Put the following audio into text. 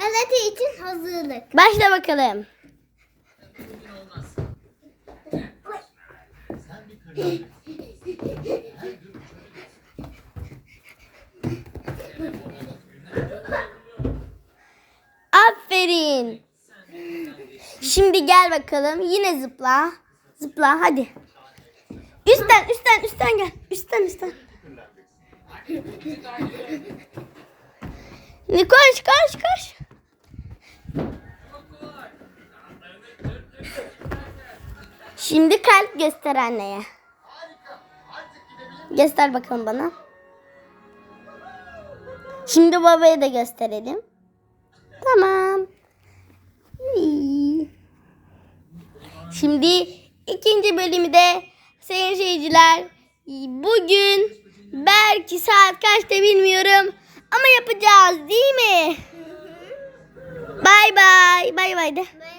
Galata için hazırlık. Başla bakalım. Aferin. Şimdi gel bakalım. Yine zıpla. Zıpla hadi. Üstten üstten üstten gel. Üstten üstten. Koş koş koş. Şimdi kalp göster anneye. Göster bakalım bana. Şimdi babaya da gösterelim. Tamam. Şimdi ikinci bölümü de sayın seyirciler bugün belki saat kaçta bilmiyorum ama yapacağız değil mi? Bay bay. Bay bay de. Bay